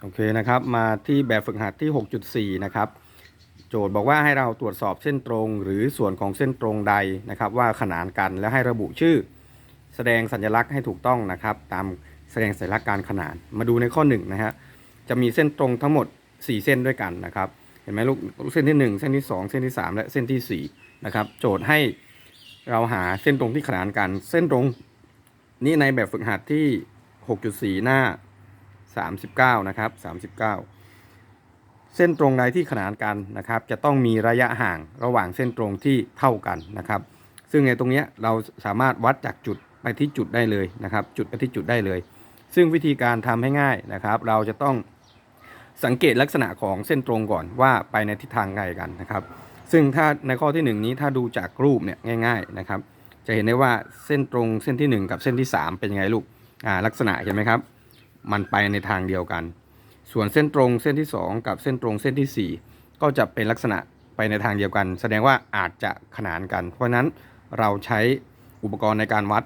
โอเคนะครับ มาที่แบบฝึกหัดที่ 6.4 นะครับ โจทย์บอกว่าให้เราตรวจสอบเส้นตรงหรือส่วนของเส้นตรงใดนะครับ ว่าขนานกันและให้ระบุชื่อ แสดงสัญลักษณ์ให้ถูกต้องนะครับ ตามแสดงสัญลักษณ์การขนาน มาดูในข้อ1นะฮะจะมีเส้นตรงทั้งหมด 4 เส้นด้วยกันนะครับ เห็นไหมลูกเส้นที่ 1 เส้นที่ 2 เส้นที่ 3 และเส้นที่4นะครับโจทย์ให้เราหาเส้นตรงที่ขนานกัน เส้นตรงนี้ในแบบฝึกหัดที่ 6.4 หน้า 39 นะครับ 39 เส้นตรงใดที่ขนานกันนะครับ จะต้องมีระยะห่างระหว่างเส้นตรงที่เท่ากันนะครับ ซึ่งในตรงนี้เราสามารถวัดจากจุดไปที่จุดได้เลยนะครับ จุดไปที่จุดได้เลย ซึ่งวิธีการทำให้ง่ายนะครับ เราจะต้องสังเกตลักษณะของเส้นตรงก่อนว่าไปในทิศทางใดกันนะครับ ซึ่งถ้าในข้อที่หนึ่งนี้ถ้าดูจากรูปเนี่ยง่าย ๆนะครับ จะเห็นได้ว่าเส้นตรงเส้นที่หนึ่งกับเส้นที่สามเป็นยังไงลูกอ่าลักษณะเห็นไหมครับ มันไปในทางเดียวกัน ส่วนเส้นตรงเส้นที่ 2 กับเส้นตรงเส้นทีสี่ 4 ก็จะเป็นลักษณะไปในทางเดียวกัน แสดงว่าอาจจะขนานกัน เพราะฉะนั้นเราใช้อุปกรณ์ในการวัด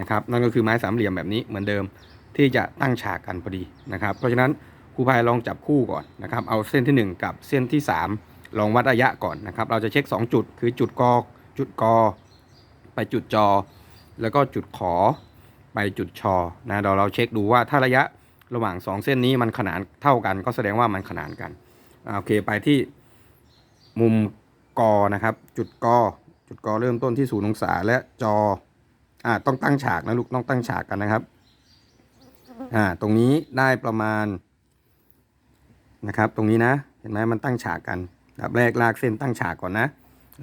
นะครับนั่นก็คือไม้สามเหลี่ยมแบบนี้เหมือนเดิมที่จะตั้งฉากกันพอดีนะครับ เพราะฉะนั้นครูพายลองจับคู่ก่อนนะครับเอาเส้นที่ 1 กับเส้นที่ 3 ลองวัดระยะก่อนนะครับ เราจะเช็ค 2 จุดคือจุดกอจุดกอไปจุดจอ แล้วก็จุดขอไปจุดชอนะเดี๋ยวเราเช็คดูว่าถ้าระยะ ระหว่าง 2 เส้นนี้มันขนานเท่ากัน ก็แสดงว่ามันขนานกันอ่าโอเคไปที่มุมกอนะครับ จุดกอจุดกอเริ่มต้นที่ศูนย์องศาและจออ่าต้องตั้งฉากนะลูกต้องตั้งฉากกันนะครับอ่าตรงนี้ได้ประมาณนะครับ ตรงนี้นะเห็นไหมมันตั้งฉากกันแบบแรกลากเส้นตั้งฉากก่อนนะ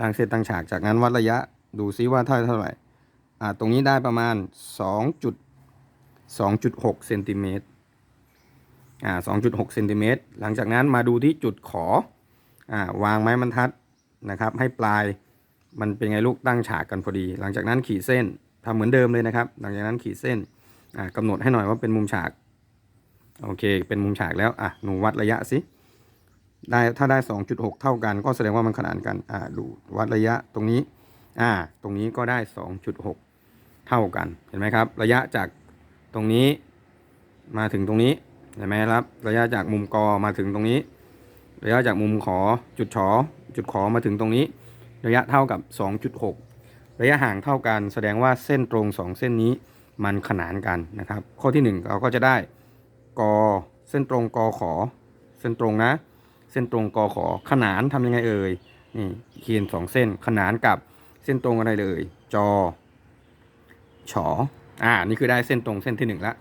ลากเส้นตั้งฉากจากนั้นวัดระยะดูซิว่าเท่าเท่าไหร่อ่าตรงนี้ได้ประมาณ2จุด2.6เซนติเมตร อ่า2.6เซนติเมตรหลังจากนั้นมาดูที่จุดขออ่าวางไม้บรรทัดนะครับ ให้ปลายมันเป็นไงลูกตั้งฉากกันพอดี หลังจากนั้นขีดเส้นทำเหมือนเดิมเลยนะครับ หลังจากนั้นขีดเส้นอ่ากำหนดให้หน่อยว่าเป็นมุมฉากโอเค เป็นมุมฉากแล้วอะหนูวัดระยะสิได้ถ้าได้ 2.6 เท่ากัน ก็แสดงว่ามันขนานกันอ่าดูวัดระยะตรงนี้อ่าตรงนี้ก็ได้ 2.6 เท่ากันเห็นไหมครับ ระยะจากตรงนี้มาถึงตรงนี้ เห็นไหมครับ ระยะจากมุมกอมาถึงตรงนี้ ระยะจากมุมขอจุดขอจุดขอมาถึงตรงนี้ ระยะเท่ากับ 2.6 ระยะห่างเท่ากัน แสดงว่าเส้นตรง 2 เส้นนี้มันขนานกันนะครับ ข้อที่ 1 เราก็จะได้กอเส้นตรงกอขอ เส้นตรงนะ เส้นตรงกอขอขนานทำยังไงเอ่ยนี่เขียนสองเส้นขนานกับเส้นตรงอะไรเลยจอฉออ่านี่คือได้เส้นตรงเส้นที่หนึ่งละ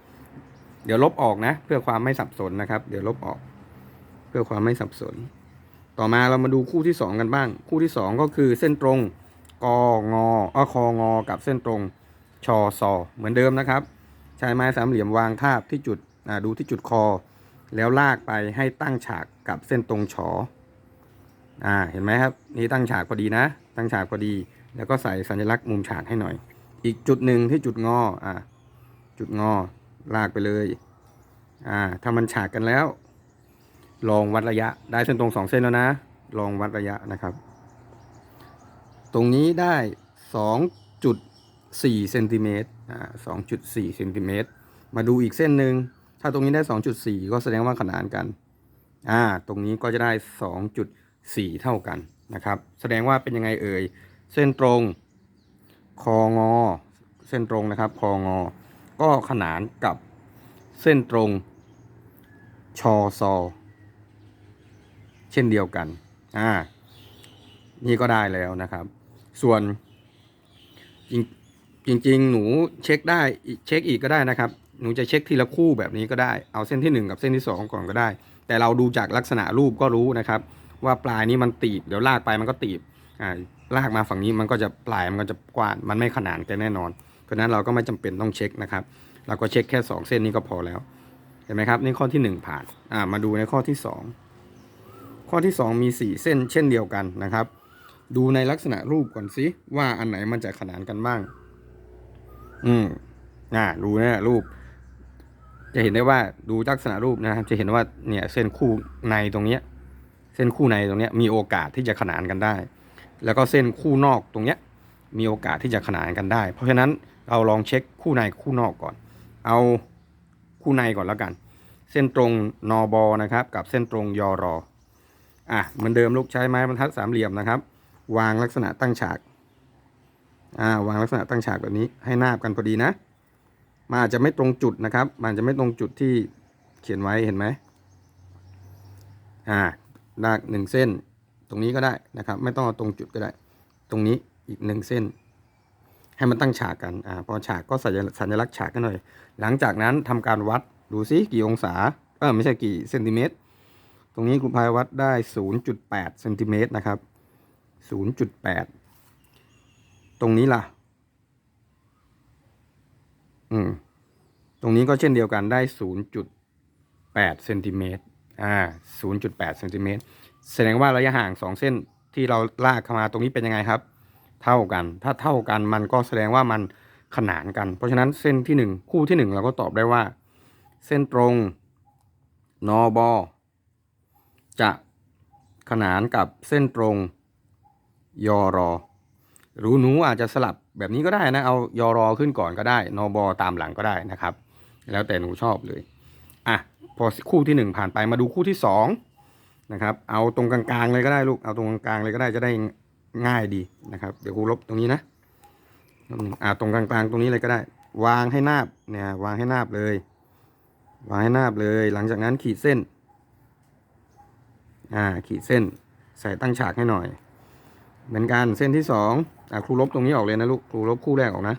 เดี๋ยวลบออกนะ เพื่อความไม่สับสนนะครับ เดี๋ยวลบออก เพื่อความไม่สับสน ต่อมาเรามาดูคู่ที่ 2 กันบ้าง คู่ที่ 2 ก็คือเส้นตรงกงออคองอกับเส้นตรงชอซอเหมือนเดิมนะครับ ใช้ไม้สามเหลี่ยมวางทาบที่จุดดูที่จุดคอ แล้วลากไปให้ตั้งฉากกับเส้นตรงชออ่าเห็นไหมครับ นี่ตั้งฉากพอดีนะ ตั้งฉากพอดี แล้วก็ใส่สัญลักษณ์มุมฉากให้หน่อย อีกจุดหนึ่งที่จุดงออ่าจุดงอ ลากไปเลย อ่า ถ้ามันฉากกันแล้ว ลองวัดระยะ ได้เส้นตรงสองเส้นแล้วนะ ลองวัดระยะนะครับ ตรงนี้ได้สองจุดสี่เซนติเมตรอ่าสองจุดสี่เซนติเมตร มาดูอีกเส้นหนึ่ง ถ้าตรงนี้ได้สองจุดสี่ก็แสดงว่าขนานกัน อ่า ตรงนี้ก็จะได้สองจุดสี่เท่ากันนะครับ แสดงว่าเป็นยังไงเอ่ย เส้นตรง คองอ เส้นตรงนะครับ คองอ ก็ขนานกับเส้นตรงชอซอเช่นเดียวกัน อ่า นี่ก็ได้แล้วนะครับ ส่วนจริงจริง ๆ หนูเช็คได้เช็คอีกก็ได้นะครับ หนูจะเช็คทีละคู่แบบนี้ก็ได้ เอาเส้นที่ 1 กับเส้นที่ 2 ก่อนก็ได้ แต่เราดูจากลักษณะรูปก็รู้นะครับ ว่าปลายนี้มันตีบ เดี๋ยวลากไปมันก็ตีบ อ่า ลากมาฝั่งนี้มันก็จะปลายมันก็จะกว้าน มันไม่ขนานกันแน่นอน เพราะนั้นเราก็ไม่จำเป็นต้องเช็คนะครับ เราก็เช็คแค่ 2 เส้นนี้ก็พอแล้ว เห็นไหมครับนี่ข้อที่ 1 ผ่านอ่ามาดูในข้อที่ 2 ข้อที่ 2 มี 4 เส้นเช่นเดียวกันนะครับ ดูในลักษณะรูปก่อนสิว่าอันไหนมันจะขนานกันบ้าง อืมอ่าดูนะรูป จะเห็นได้ว่าดูลักษณะรูปนะครับ จะเห็นว่าเนี่ยเส้นคู่ในตรงเนี้ยเส้นคู่ในตรงเนี้ยมีโอกาสที่จะขนานกันได้ แล้วก็เส้นคู่นอกตรงเนี้ยมีโอกาสที่จะขนานกันได้ เพราะฉะนั้น เราลองเช็คคู่ในคู่นอกก่อน เอาคู่ในก่อนแล้วกัน เส้นตรงนอบอนะครับ กับเส้นตรงยอรออะเหมือนเดิมลูกใช้ไม้บรรทัดสามเหลี่ยมนะครับ วางลักษณะตั้งฉากอ่าวางลักษณะตั้งฉากแบบนี้ให้นาบกันพอดีนะมันอาจจะไม่ตรงจุดนะครับ มันจะไม่ตรงจุดที่เขียนไว้เห็นไหมอ่าลากหนึ่งเส้น ตรงนี้ก็ได้นะครับ ไม่ต้องเอาตรงจุดก็ได้ ตรงนี้อีกหนึ่งเส้น ให้มันตั้งฉากกันอ่าพอฉากก็สัญลักษณ์สัญลักษณ์ฉากกันหน่อย หลังจากนั้นทำการวัดดูซิกี่องศาเออไม่ใช่กี่เซนติเมตรตรงนี้ครูพายวัดได้ 0.8เซนติเมตรนะครับ 0.8 ตรงนี้ล่ะ อืม ตรงนี้ก็เช่นเดียวกันได้ 0.8เซนติเมตรอ่า 0.8เซนติเมตรแสดงว่าระยะห่างสองเส้นที่เราลากเข้ามาตรงนี้เป็นยังไงครับ เท่ากัน ถ้าเท่ากันมันก็แสดงว่ามันขนานกัน เพราะฉะนั้นเส้นที่หนึ่งคู่ที่หนึ่งเราก็ตอบได้ว่า เส้นตรงนอบอจะขนานกับเส้นตรงยอรอหรือหนูอาจจะสลับแบบนี้ก็ได้นะ เอายอรอขึ้นก่อนก็ได้นอบอตามหลังก็ได้นะครับ แล้วแต่หนูชอบเลยอะพอคู่ที่หนึ่งผ่านไปมาดูคู่ที่สองนะครับ เอาตรงกลางๆเลยก็ได้ลูก เอาตรงกลางๆเลยก็ได้จะได้ ง่ายดีนะครับ เดี๋ยวครูลบตรงนี้นะลบหนึ่งอ่าตรงกลางๆตรงนี้เลยก็ได้ วางให้นาบเนี่ยวางให้นาบเลย วางให้นาบเลย หลังจากนั้นขีดเส้น อ่าขีดเส้น ใส่ตั้งฉากให้หน่อย เหมือนกันเส้นที่สองอ่าครูลบตรงนี้ออกเลยนะลูกครูลบคู่แรกออกนะ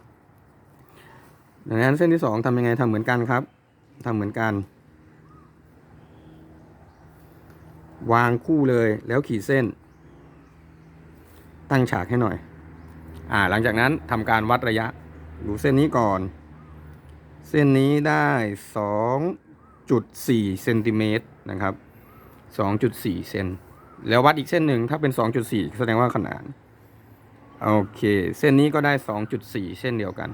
ดังนั้นเส้นที่สองทำยังไงทำเหมือนกันครับทำเหมือนกัน วางคู่เลยแล้วขีดเส้น ตั้งฉากให้หน่อย อ่า หลังจากนั้นทำการวัดระยะ ดูเส้นนี้ก่อน เส้นนี้ได้สองจุดสี่เซนติเมตรนะครับสองจุดสี่เซนแล้ววัดอีกเส้นหนึ่งถ้าเป็นสองจุดสี่แสดงว่าขนานโอเค เส้นนี้ก็ได้สองจุดสี่เส้นเดียวกัน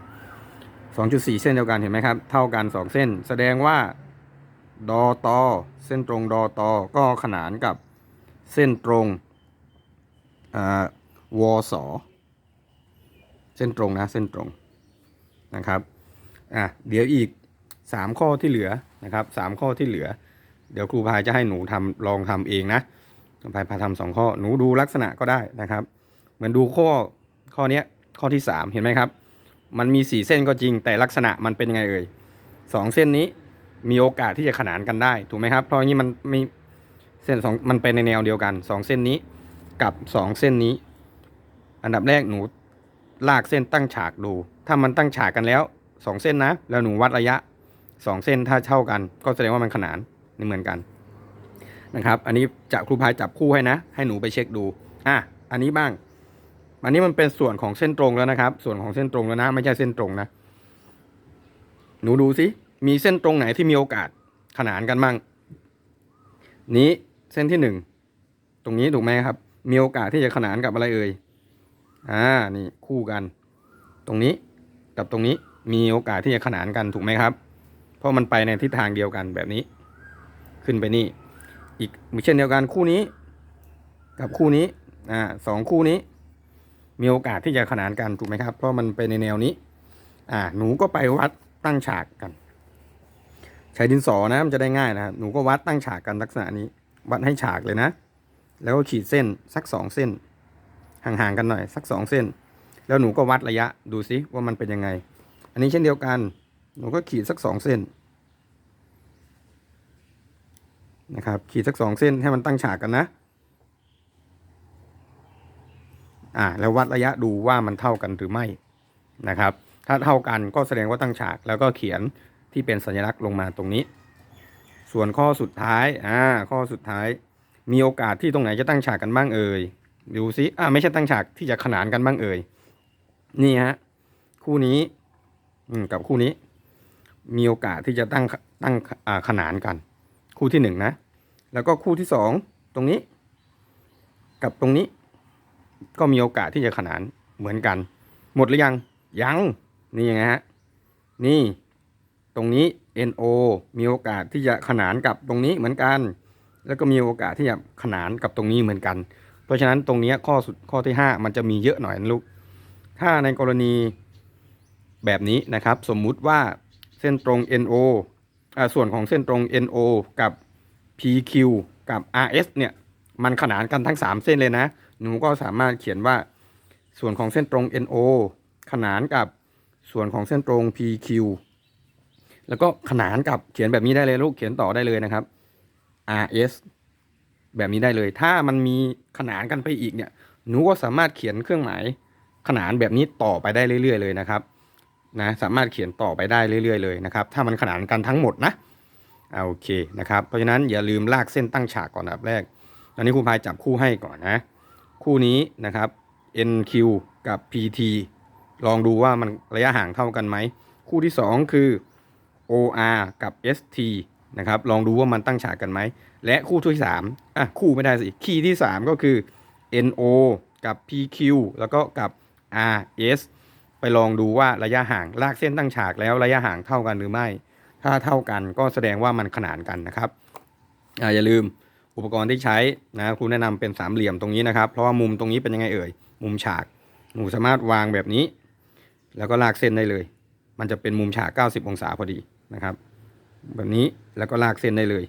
สองจุดสี่เส้นเดียวกันเห็นไหมครับ เท่ากันสองเส้น แสดงว่าดอตอเส้นตรงดอตอก็ขนานกับเส้นตรงอ่า วสเส้นตรงนะเส้นตรงนะครับอะเดี๋ยวอีกสามข้อที่เหลือนะครับสามข้อที่เหลือ เดี๋ยวครูพายจะให้หนูทำลองทำเองนะครูพายพาทำสองข้อหนูดูลักษณะก็ได้นะครับ เหมือนดูข้อข้อนี้ข้อที่สามเห็นไหมครับ มันมีสี่เส้นก็จริงแต่ลักษณะมันเป็นยังไงเอ่ยสองเส้นนี้มีโอกาสที่จะขนานกันได้ถูกไหมครับ เพราะงี้มันมีเส้นสองมันเป็นในแนวเดียวกันสองเส้นนี้กับสองเส้นนี้ อันดับแรกหนูลากเส้นตั้งฉากดู ถ้ามันตั้งฉากกันแล้วสองเส้นนะ แล้วหนูวัดระยะสองเส้นถ้าเท่ากัน ก็แสดงว่ามันขนานนี่เหมือนกันนะครับ อันนี้จะครูพายจับคู่ให้นะ ให้หนูไปเช็คดู อะ อันนี้บ้าง อันนี้มันเป็นส่วนของเส้นตรงแล้วนะครับ ส่วนของเส้นตรงแล้วนะ ไม่ใช่เส้นตรงนะ หนูดูสิ มีเส้นตรงไหนที่มีโอกาสขนานกันบ้าง นี้เส้นที่หนึ่ง ตรงนี้ถูกไหมครับ มีโอกาสที่จะขนานกับอะไรเอ่ย อ่านี่คู่กัน ตรงนี้กับตรงนี้มีโอกาสที่จะขนานกันถูกไหมครับ เพราะมันไปในทิศทางเดียวกันแบบนี้ ขึ้นไปนี่ อีกเช่นเดียวกันคู่นี้ กับคู่นี้อ่าสองคู่นี้ มีโอกาสที่จะขนานกันถูกไหมครับ เพราะมันไปในแนวนี้ อ่า หนูก็ไปวัดตั้งฉากกัน ใช้ดินสอนะมันจะได้ง่ายนะครับหนูก็วัดตั้งฉากกันลักษณะนี้ วัดให้ฉากเลยนะ แล้วก็ขีดเส้นสักสองเส้น ห่างๆกันหน่อยสักสองเส้น แล้วหนูก็วัดระยะดูซิว่ามันเป็นยังไง อันนี้เช่นเดียวกัน หนูก็ขีดสักสองเส้นนะครับขีดสักสองเส้นให้มันตั้งฉากกันนะอ่าแล้ววัดระยะดูว่ามันเท่ากันหรือไม่นะครับ ถ้าเท่ากันก็แสดงว่าตั้งฉากแล้วก็เขียนที่เป็นสัญลักษณ์ลงมาตรงนี้ ส่วนข้อสุดท้ายอ่าข้อสุดท้ายมีโอกาสที่ตรงไหนจะตั้งฉากกันบ้างเอ่ย ดูซิอ่าไม่ใช่ตั้งฉากที่จะขนานกันบ้างเอ่ย นี่ฮะ คู่นี้ อืกับคู่นี้ มีโอกาสที่จะตั้งตั้งอ่าขนานกัน คู่ที่หนึ่งนะ แล้วก็คู่ที่สองตรงนี้ กับตรงนี้ ก็มีโอกาสที่จะขนานเหมือนกัน หมดหรือยัง ยัง นี่ไงฮะ นี่ ตรงนี้ NO มีโอกาสที่จะขนานกับตรงนี้เหมือนกัน แล้วก็มีโอกาสที่จะขนานกับตรงนี้เหมือนกัน เพราะฉะนั้นตรงนี้ข้อสุดข้อที่ 5 มันจะมีเยอะหน่อยนะลูก ถ้าในกรณีแบบนี้นะครับ สมมุติว่าเส้นตรง NO อ่าส่วนของเส้นตรง NO กับ PQ กับ RS เนี่ย มันขนานกันทั้ง 3 เส้นเลยนะ หนูก็สามารถเขียนว่าส่วนของเส้นตรง NO ขนานกับส่วนของเส้นตรง PQ แล้วก็ขนานกับเขียนแบบนี้ได้เลยลูกเขียนต่อได้เลยนะครับ RS แบบนี้ได้เลย ถ้ามันมีขนานกันไปอีกเนี่ยหนูก็สามารถเขียนเครื่องหมายขนานแบบนี้ต่อไปได้เรื่อย ๆ เลยนะครับนะสามารถเขียนต่อไปได้เรื่อย ๆ เลยนะครับ ถ้ามันขนานกันทั้งหมดนะโอเคนะครับ เพราะฉะนั้นอย่าลืมลากเส้นตั้งฉากก่อนอันดับแรกตอนนี้ครูพายจับคู่ให้ก่อนนะ คู่นี้นะครับ NQ กับ PT ลองดูว่ามันระยะห่างเท่ากันไหม คู่ที่ 2 คือ OR กับ ST นะครับลองดูว่ามันตั้งฉากกันไหม และคู่ที่3อะคู่ไม่ได้สิคีย์ที่ 3 ก็คือ NO กับ PQ แล้วก็กับ RS ไปลองดูว่าระยะห่างลากเส้นตั้งฉากแล้วระยะห่างเท่ากันหรือไม่ ถ้าเท่ากันก็แสดงว่ามันขนานกันนะครับอาอย่าลืมอุปกรณ์ที่ใช้นะครูแนะนำเป็นสามเหลี่ยมตรงนี้นะครับ เพราะว่ามุมตรงนี้เป็นยังไงเอ่ย มุมฉาก หนูสามารถวางแบบนี้ แล้วก็ลากเส้นได้เลย มันจะเป็นมุมฉาก 90 องศาพอดีนะครับ แบบนี้แล้วก็ลากเส้นได้เลย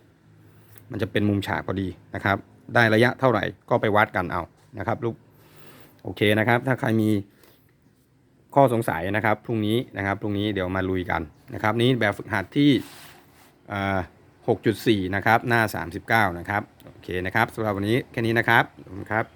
มันจะเป็นมุมฉากพอดีนะครับ ได้ระยะเท่าไหร่ก็ไปวัดกันเอานะครับลูกโอเคนะครับ ถ้าใครมีข้อสงสัยนะครับพรุ่งนี้นะครับพรุ่งนี้เดี๋ยวมาลุยกันนะครับ นี้แบบฝึกหัดที่6.4 นะครับ หน้า 39 นะครับ โอเคนะครับสำหรับวันนี้แค่นี้นะครับขอบคุณครับ